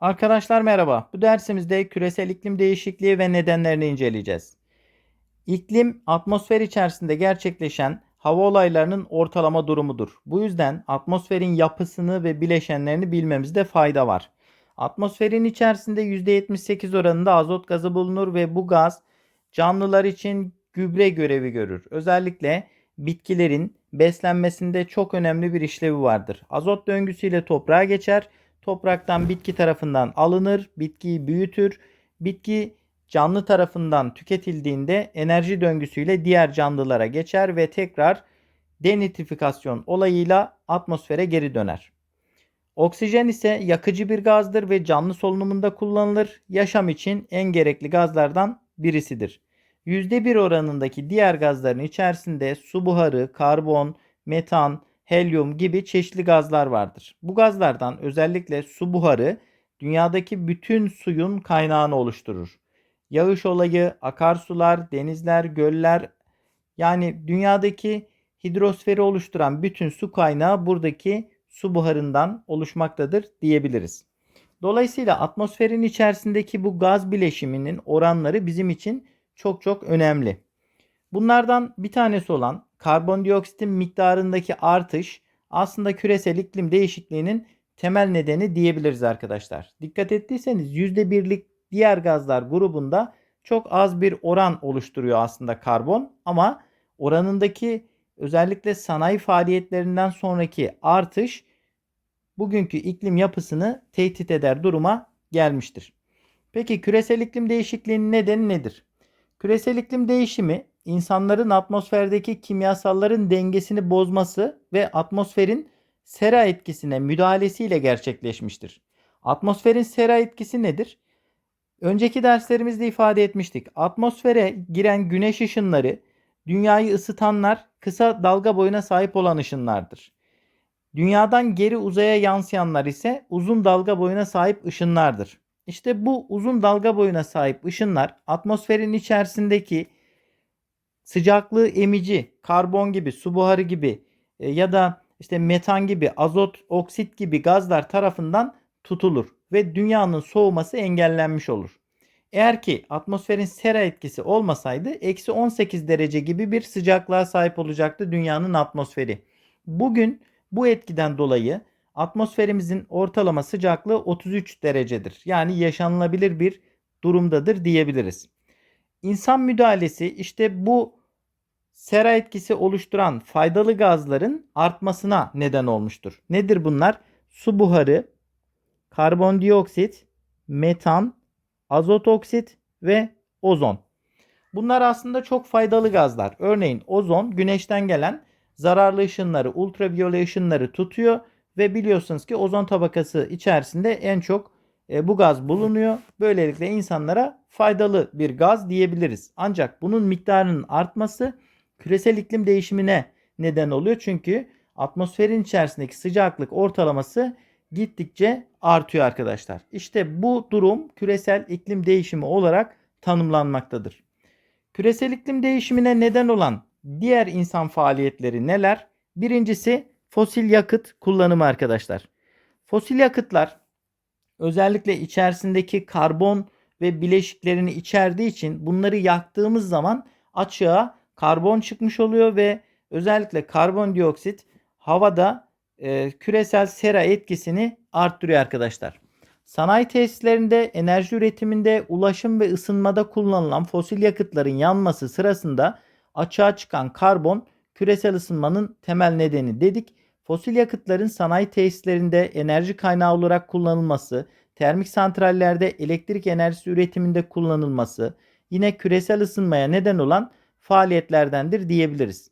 Arkadaşlar merhaba. Bu dersimizde küresel iklim değişikliği ve nedenlerini inceleyeceğiz. İklim atmosfer içerisinde gerçekleşen hava olaylarının ortalama durumudur. Bu yüzden atmosferin yapısını ve bileşenlerini bilmemizde fayda var. Atmosferin içerisinde %78 oranında azot gazı bulunur ve bu gaz canlılar için gübre görevi görür. Özellikle bitkilerin beslenmesinde çok önemli bir işlevi vardır. Azot döngüsüyle toprağa geçer topraktan bitki tarafından alınır, bitkiyi büyütür. Bitki canlı tarafından tüketildiğinde enerji döngüsüyle diğer canlılara geçer ve tekrar denitrifikasyon olayıyla atmosfere geri döner. Oksijen ise yakıcı bir gazdır ve canlı solunumunda kullanılır. Yaşam için en gerekli gazlardan birisidir. %1 oranındaki diğer gazların içerisinde su buharı, karbon, metan, helyum gibi çeşitli gazlar vardır. Bu gazlardan özellikle su buharı dünyadaki bütün suyun kaynağını oluşturur. Yağış olayı, akarsular, denizler, göller yani dünyadaki hidrosferi oluşturan bütün su kaynağı buradaki su buharından oluşmaktadır diyebiliriz. Dolayısıyla atmosferin içerisindeki bu gaz bileşiminin oranları bizim için çok çok önemli. Bunlardan bir tanesi olan karbondioksitin miktarındaki artış aslında küresel iklim değişikliğinin temel nedeni diyebiliriz arkadaşlar. Dikkat ettiyseniz %1'lik diğer gazlar grubunda çok az bir oran oluşturuyor aslında karbon ama oranındaki özellikle sanayi faaliyetlerinden sonraki artış bugünkü iklim yapısını tehdit eder duruma gelmiştir. Peki küresel iklim değişikliğinin nedeni nedir? Küresel iklim değişimi insanların atmosferdeki kimyasalların dengesini bozması ve atmosferin sera etkisine müdahalesiyle gerçekleşmiştir. Atmosferin sera etkisi nedir? Önceki derslerimizde ifade etmiştik. Atmosfere giren güneş ışınları dünyayı ısıtanlar kısa dalga boyuna sahip olan ışınlardır. Dünyadan geri uzaya yansıyanlar ise uzun dalga boyuna sahip ışınlardır. İşte bu uzun dalga boyuna sahip ışınlar atmosferin içerisindeki sıcaklığı emici, karbon gibi, su buharı gibi e, ya da işte metan gibi, azot, oksit gibi gazlar tarafından tutulur ve dünyanın soğuması engellenmiş olur. Eğer ki atmosferin sera etkisi olmasaydı eksi 18 derece gibi bir sıcaklığa sahip olacaktı dünyanın atmosferi. Bugün bu etkiden dolayı atmosferimizin ortalama sıcaklığı 33 derecedir. Yani yaşanılabilir bir durumdadır diyebiliriz. İnsan müdahalesi işte bu sera etkisi oluşturan faydalı gazların artmasına neden olmuştur. Nedir bunlar? Su buharı, karbondioksit, metan, azot oksit ve ozon. Bunlar aslında çok faydalı gazlar. Örneğin ozon güneşten gelen zararlı ışınları, ultraviyole ışınları tutuyor ve biliyorsunuz ki ozon tabakası içerisinde en çok e, bu gaz bulunuyor. Böylelikle insanlara faydalı bir gaz diyebiliriz. Ancak bunun miktarının artması küresel iklim değişimine neden oluyor. Çünkü atmosferin içerisindeki sıcaklık ortalaması gittikçe artıyor arkadaşlar. İşte bu durum küresel iklim değişimi olarak tanımlanmaktadır. Küresel iklim değişimine neden olan diğer insan faaliyetleri neler? Birincisi fosil yakıt kullanımı arkadaşlar. Fosil yakıtlar özellikle içerisindeki karbon ve bileşiklerini içerdiği için bunları yaktığımız zaman açığa karbon çıkmış oluyor ve özellikle karbondioksit havada e, küresel sera etkisini arttırıyor arkadaşlar. Sanayi tesislerinde, enerji üretiminde, ulaşım ve ısınmada kullanılan fosil yakıtların yanması sırasında açığa çıkan karbon küresel ısınmanın temel nedeni dedik. Fosil yakıtların sanayi tesislerinde enerji kaynağı olarak kullanılması, termik santrallerde elektrik enerjisi üretiminde kullanılması, yine küresel ısınmaya neden olan faaliyetlerdendir diyebiliriz.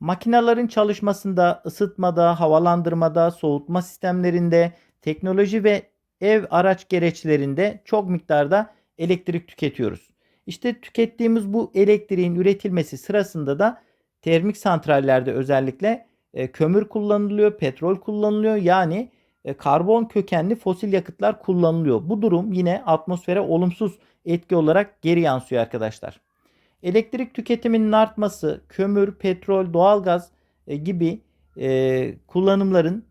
Makinaların çalışmasında, ısıtmada, havalandırmada, soğutma sistemlerinde, teknoloji ve ev araç gereçlerinde çok miktarda elektrik tüketiyoruz. İşte tükettiğimiz bu elektriğin üretilmesi sırasında da termik santrallerde özellikle e, kömür kullanılıyor, petrol kullanılıyor. Yani e, karbon kökenli fosil yakıtlar kullanılıyor. Bu durum yine atmosfere olumsuz etki olarak geri yansıyor arkadaşlar. Elektrik tüketiminin artması, kömür, petrol, doğalgaz e, gibi e, kullanımların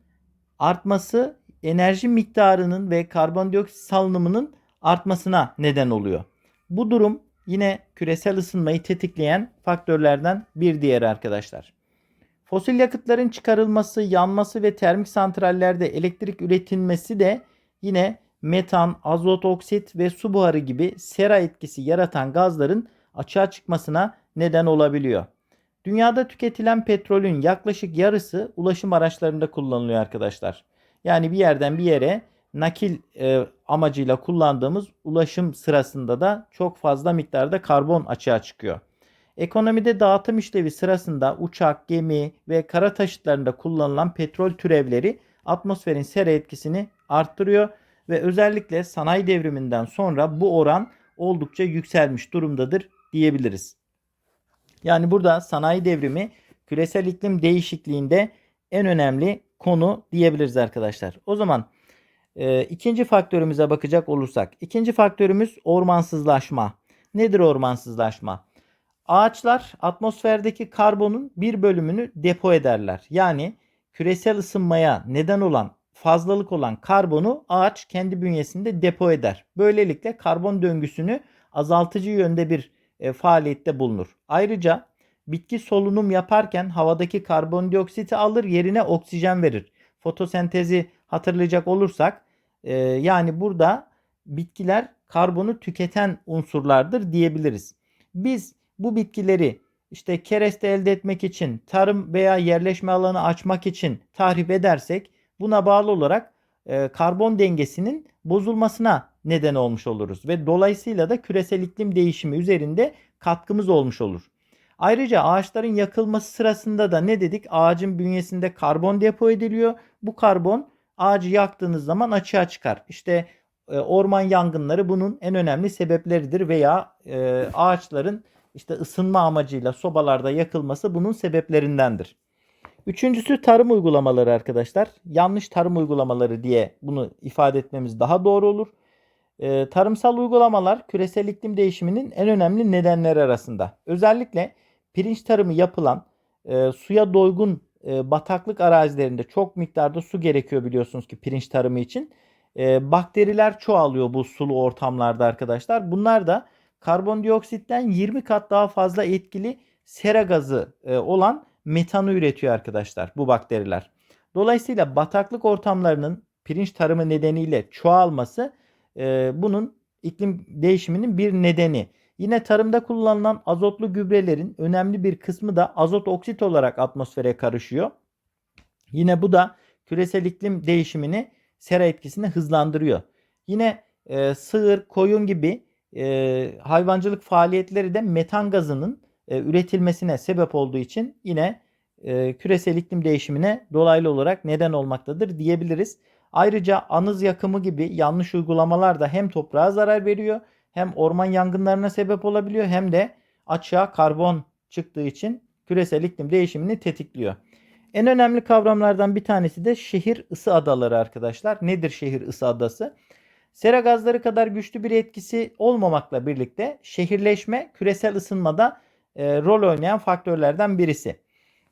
artması enerji miktarının ve karbondioksit salınımının artmasına neden oluyor. Bu durum yine küresel ısınmayı tetikleyen faktörlerden bir diğeri arkadaşlar. Fosil yakıtların çıkarılması, yanması ve termik santrallerde elektrik üretilmesi de yine metan, azot oksit ve su buharı gibi sera etkisi yaratan gazların açığa çıkmasına neden olabiliyor. Dünyada tüketilen petrolün yaklaşık yarısı ulaşım araçlarında kullanılıyor arkadaşlar. Yani bir yerden bir yere nakil e, amacıyla kullandığımız ulaşım sırasında da çok fazla miktarda karbon açığa çıkıyor. Ekonomide dağıtım işlevi sırasında uçak, gemi ve kara taşıtlarında kullanılan petrol türevleri atmosferin sera etkisini arttırıyor ve özellikle sanayi devriminden sonra bu oran oldukça yükselmiş durumdadır diyebiliriz. Yani burada sanayi devrimi küresel iklim değişikliğinde en önemli konu diyebiliriz arkadaşlar. O zaman e, ikinci faktörümüze bakacak olursak. ikinci faktörümüz ormansızlaşma. Nedir ormansızlaşma? Ağaçlar atmosferdeki karbonun bir bölümünü depo ederler. Yani küresel ısınmaya neden olan fazlalık olan karbonu ağaç kendi bünyesinde depo eder. Böylelikle karbon döngüsünü azaltıcı yönde bir e, faaliyette bulunur. Ayrıca bitki solunum yaparken havadaki karbondioksiti alır yerine oksijen verir. Fotosentezi hatırlayacak olursak e, yani burada bitkiler karbonu tüketen unsurlardır diyebiliriz. Biz bu bitkileri işte kereste elde etmek için, tarım veya yerleşme alanı açmak için tahrip edersek buna bağlı olarak e, karbon dengesinin bozulmasına neden olmuş oluruz ve dolayısıyla da küresel iklim değişimi üzerinde katkımız olmuş olur. Ayrıca ağaçların yakılması sırasında da ne dedik? Ağacın bünyesinde karbon depo ediliyor. Bu karbon ağacı yaktığınız zaman açığa çıkar. İşte e, orman yangınları bunun en önemli sebepleridir veya e, ağaçların işte ısınma amacıyla sobalarda yakılması bunun sebeplerindendir. Üçüncüsü tarım uygulamaları arkadaşlar. Yanlış tarım uygulamaları diye bunu ifade etmemiz daha doğru olur. E, tarımsal uygulamalar küresel iklim değişiminin en önemli nedenleri arasında. Özellikle pirinç tarımı yapılan e, suya doygun e, bataklık arazilerinde çok miktarda su gerekiyor biliyorsunuz ki pirinç tarımı için. E, bakteriler çoğalıyor bu sulu ortamlarda arkadaşlar. Bunlar da karbondioksitten 20 kat daha fazla etkili sera gazı e, olan metanı üretiyor arkadaşlar bu bakteriler. Dolayısıyla bataklık ortamlarının pirinç tarımı nedeniyle çoğalması e, bunun iklim değişiminin bir nedeni. Yine tarımda kullanılan azotlu gübrelerin önemli bir kısmı da azot oksit olarak atmosfere karışıyor. Yine bu da küresel iklim değişimini sera etkisini hızlandırıyor. Yine e, sığır, koyun gibi e, hayvancılık faaliyetleri de metan gazının e, üretilmesine sebep olduğu için yine e, küresel iklim değişimine dolaylı olarak neden olmaktadır diyebiliriz. Ayrıca anız yakımı gibi yanlış uygulamalar da hem toprağa zarar veriyor hem orman yangınlarına sebep olabiliyor hem de açığa karbon çıktığı için küresel iklim değişimini tetikliyor. En önemli kavramlardan bir tanesi de şehir ısı adaları arkadaşlar. Nedir şehir ısı adası? Sera gazları kadar güçlü bir etkisi olmamakla birlikte şehirleşme küresel ısınmada e, rol oynayan faktörlerden birisi.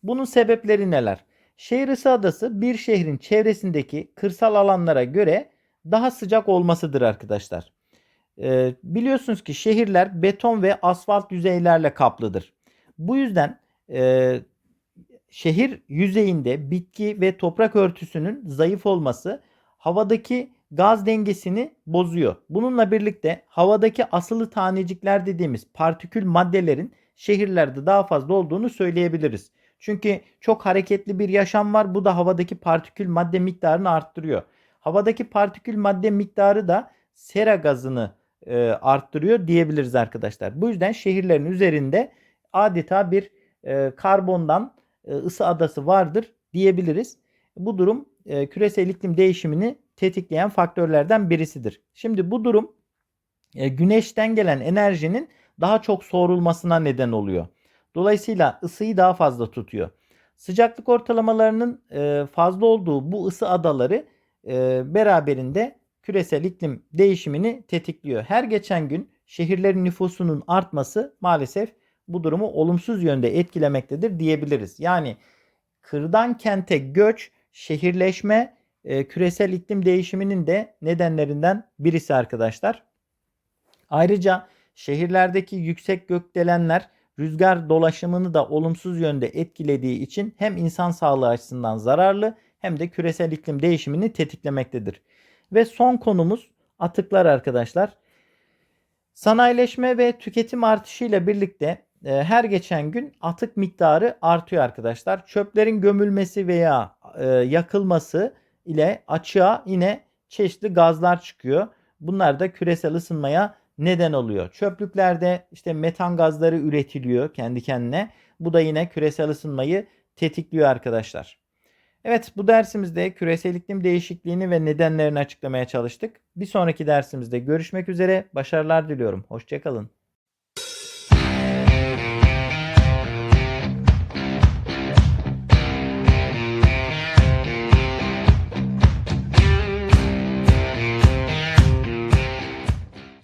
Bunun sebepleri neler? Şehir ısı adası bir şehrin çevresindeki kırsal alanlara göre daha sıcak olmasıdır arkadaşlar. E, biliyorsunuz ki şehirler beton ve asfalt yüzeylerle kaplıdır. Bu yüzden e, şehir yüzeyinde bitki ve toprak örtüsünün zayıf olması havadaki gaz dengesini bozuyor. Bununla birlikte havadaki asılı tanecikler dediğimiz partikül maddelerin şehirlerde daha fazla olduğunu söyleyebiliriz. Çünkü çok hareketli bir yaşam var. Bu da havadaki partikül madde miktarını arttırıyor. Havadaki partikül madde miktarı da sera gazını e, arttırıyor diyebiliriz arkadaşlar. Bu yüzden şehirlerin üzerinde adeta bir e, karbondan e, ısı adası vardır diyebiliriz. Bu durum e, küresel iklim değişimini tetikleyen faktörlerden birisidir. Şimdi bu durum e, güneşten gelen enerjinin daha çok soğurulmasına neden oluyor. Dolayısıyla ısıyı daha fazla tutuyor. Sıcaklık ortalamalarının e, fazla olduğu bu ısı adaları e, beraberinde küresel iklim değişimini tetikliyor. Her geçen gün şehirlerin nüfusunun artması maalesef bu durumu olumsuz yönde etkilemektedir diyebiliriz. Yani kırdan kente göç, şehirleşme e, küresel iklim değişiminin de nedenlerinden birisi arkadaşlar. Ayrıca şehirlerdeki yüksek gökdelenler rüzgar dolaşımını da olumsuz yönde etkilediği için hem insan sağlığı açısından zararlı hem de küresel iklim değişimini tetiklemektedir. Ve son konumuz atıklar arkadaşlar. Sanayileşme ve tüketim artışıyla birlikte e, her geçen gün atık miktarı artıyor arkadaşlar. Çöplerin gömülmesi veya e, yakılması ile açığa yine çeşitli gazlar çıkıyor. Bunlar da küresel ısınmaya neden oluyor. Çöplüklerde işte metan gazları üretiliyor kendi kendine. Bu da yine küresel ısınmayı tetikliyor arkadaşlar. Evet bu dersimizde küresel iklim değişikliğini ve nedenlerini açıklamaya çalıştık. Bir sonraki dersimizde görüşmek üzere. Başarılar diliyorum. Hoşçakalın.